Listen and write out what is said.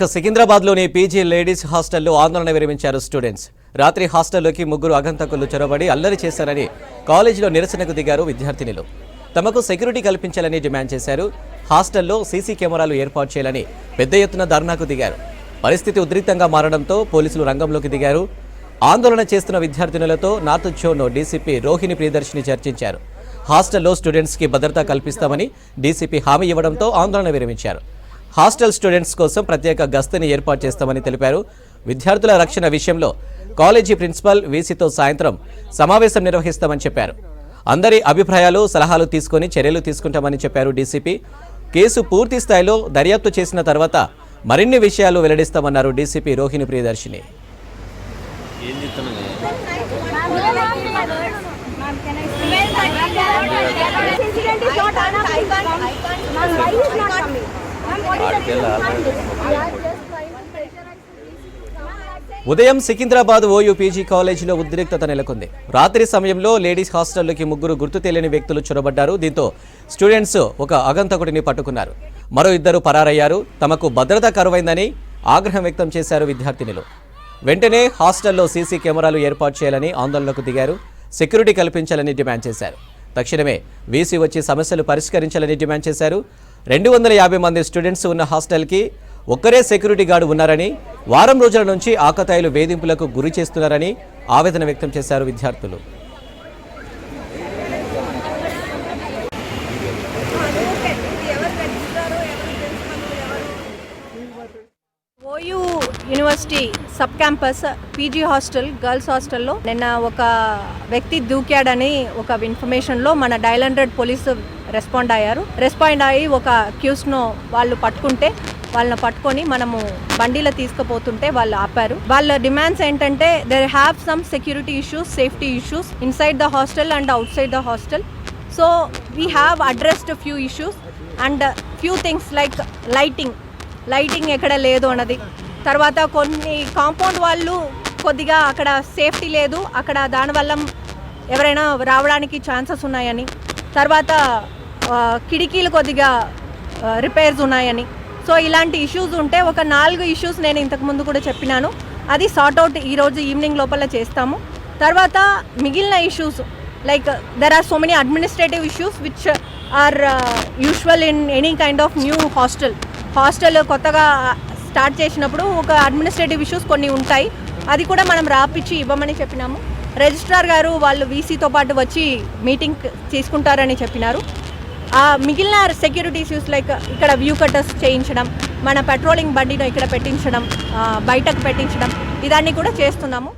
ఇక సికింద్రాబాద్లోని PG ladies హాస్టల్లో ఆందోళన విరమించారు స్టూడెంట్స్. రాత్రి హాస్టల్లోకి ముగ్గురు అగంతకులు చొరబడి అల్లరి చేశారని కాలేజీలో నిరసనకు దిగారు విద్యార్థినిలు. తమకు సెక్యూరిటీ కల్పించాలని డిమాండ్ చేశారు. హాస్టల్లో సీసీ కెమెరాలు ఏర్పాటు చేయాలని పెద్ద ఎత్తున ధర్నాకు దిగారు. పరిస్థితి ఉద్రిక్తంగా మారడంతో పోలీసులు రంగంలోకి దిగారు. ఆందోళన చేస్తున్న విద్యార్థినులతో north zone DCP Rohini Priyadarshini చర్చించారు. హాస్టల్లో స్టూడెంట్స్కి భద్రత కల్పిస్తామని డీసీపీ హామీ ఇవ్వడంతో ఆందోళన విరమించారు. హాస్టల్ స్టూడెంట్స్ కోసం ప్రత్యేక గస్తీని ఏర్పాటు చేస్తామని తెలిపారు. విద్యార్థుల రక్షణ విషయంలో కాలేజీ ప్రిన్సిపల్ వీసీతో సాయంత్రం సమావేశం నిర్వహిస్తామని చెప్పారు. అందరి అభిప్రాయాలు సలహాలు తీసుకొని చర్యలు తీసుకుంటామని చెప్పారు డీసీపీ. కేసు పూర్తి స్థాయిలో దర్యాప్తు చేసిన తర్వాత మరిన్ని విషయాలు వెల్లడిస్తామన్నారు డీసీపీ రోహిణి ప్రియదర్శిని. ఉదయం సికింద్రాబాద్ ఓయూ పీజీ కాలేజీలో ఉద్రిక్తత నెలకొంది. రాత్రి సమయంలో లేడీస్ హాస్టల్లోకి ముగ్గురు గుర్తు తెలియని వ్యక్తులు చొరబడ్డారు. దీంతో స్టూడెంట్స్ ఒక అగంతకుడిని పట్టుకున్నారు. మరో ఇద్దరు పరారయ్యారు. తమకు భద్రత కరువైందని ఆగ్రహం వ్యక్తం చేశారు విద్యార్థినులు. వెంటనే హాస్టల్లో సీసీ కెమెరాలు ఏర్పాటు చేయాలని ఆందోళనకు దిగారు. సెక్యూరిటీ కల్పించాలని డిమాండ్ చేశారు. తక్షణమే వీసీ వచ్చి సమస్యలు పరిష్కరించాలని డిమాండ్ చేశారు. రెండు వందల యాభై మంది స్టూడెంట్స్ ఉన్న హాస్టల్కి ఒక్కరే సెక్యూరిటీ గార్డు ఉన్నారని వారం రోజుల నుంచి ఆకతాయిలు వేధింపులకు గురి చేస్తున్నారని ఆవేదన వ్యక్తం చేశారు విద్యార్థులు. OU university sub campus PG hostel girls హాస్టల్లో నిన్న ఒక వ్యక్తి దూకాడని ఒక ఇన్ఫర్మేషన్లో మన డైల్ హండ్రెడ్ పోలీసు రెస్పాండ్ అయ్యారు. రెస్పాండ్ అయ్యి ఒక క్యూస్ను వాళ్ళు పట్టుకుంటే వాళ్ళని పట్టుకొని మనము బండిలో తీసుకుపోతుంటే వాళ్ళు ఆపారు. వాళ్ళ డిమాండ్స్ ఏంటంటే there have some security issues safety issues inside the hostel and out side the hostel so we have addressed few issues and few things like lighting lighting ఎక్కడ లేదు అన్నది. తర్వాత కొన్ని కాంపౌండ్ వాళ్ళు కొద్దిగా అక్కడ సేఫ్టీ లేదు. అక్కడ దానివల్ల ఎవరైనా రావడానికి ఛాన్సెస్ ఉన్నాయని. తర్వాత కిటికీలు కొద్దిగా రిపేర్స్ ఉన్నాయని. సో ఇలాంటి ఇష్యూస్ ఉంటే ఒక నాలుగు ఇష్యూస్ నేను ఇంతకు ముందు కూడా చెప్పినాను. అది సార్ట్అవుట్ ఈరోజు ఈవినింగ్ లోపల చేస్తాము. తర్వాత మిగిలిన issues like there are so many administrative issues which are usual in any kind of new hostel hostel కొత్తగా స్టార్ట్ చేసినప్పుడు ఒక అడ్మినిస్ట్రేటివ్ ఇష్యూస్ కొన్ని ఉంటాయి. అది కూడా మనం రాపిచ్చి ఇవ్వమని చెప్పినాము. రిజిస్ట్రార్ గారు వాళ్ళు వీసీతో పాటు వచ్చి మీటింగ్ తీసుకుంటారని చెప్పినారు. మిగిలిన సెక్యూరిటీ ఇష్యూస్ లైక్ ఇక్కడ వ్యూ కట్టర్స్ చేయించడం మన పెట్రోలింగ్ బండిను ఇక్కడ పెట్టించడం బయటకు పెట్టించడం ఇదాన్ని కూడా చేస్తున్నాము.